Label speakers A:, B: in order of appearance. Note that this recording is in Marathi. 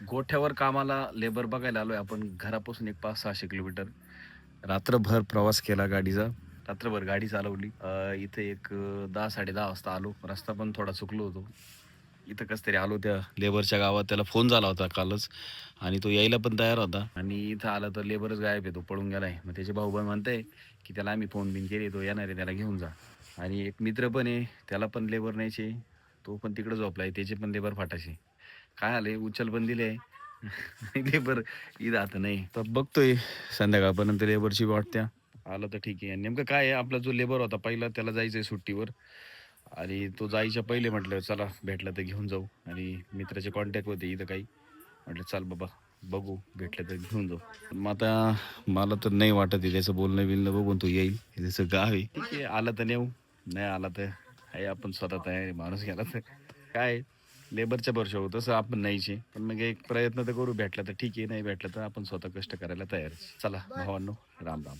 A: गोठ्यावर कामाला लेबर बघायला आलोय. आपण घरापासून एक पाच सहाशे किलोमीटर रात्रभर प्रवास केला गाडीचा. रात्रभर गाडी चालवली. इथे एक दहा साडे दहा वाजता आलो. रस्ता पण थोडा चुकलो होतो. इथं कस तरी आलो त्या लेबरच्या गावात. त्याला फोन झाला होता कालच. आणि तो यायला पण तयार होता. आणि इथं आला तर लेबरच गायब आहे. तो पळून गेलाय. मग त्याचे भाऊ पण म्हणताय की त्याला आम्ही फोन बिन केले. तो येणार आहे. त्याला घेऊन जा. आणि एक मित्र पण आहे. त्याला पण लेबर न्यायचे तो पण तिकडे झोपलाय. त्याचे पण लेबर फाटायचे काय आले उचल पण दिले लेबर इथं आता नाही. तर बघतोय संध्याकाळपर्यंत लेबरची वाटत्या आलं तर ठीक आहे. नेमकं काय आहे? आपला जो लेबर होता पहिला त्याला जायचं आहे सुट्टीवर. आणि तो जायच्या पहिले म्हटलं चला भेटलं तर घेऊन जाऊ. आणि मित्राचे कॉन्टॅक्ट होते इथं काही. म्हटलं चल बाबा बघू भेटलं तर घेऊन जाऊ. पण मग आता मला तर नाही वाटत आहे त्याचं बोलणं बिलणं बघून तो येईल. त्याचं गाव आहे. ठीक आहे आलं तर नेऊ. नाही आला तर आहे आपण स्वतः तयार माणूस गेला तर. काय? लेबरच्या भरशावर तसं आपण नाहीचे पण मग एक प्रयत्न तर करू भेटला तर ठीक आहे नाही भेटलं तर आपण स्वतः कष्ट करायला तयार. चला भावांनो राम राम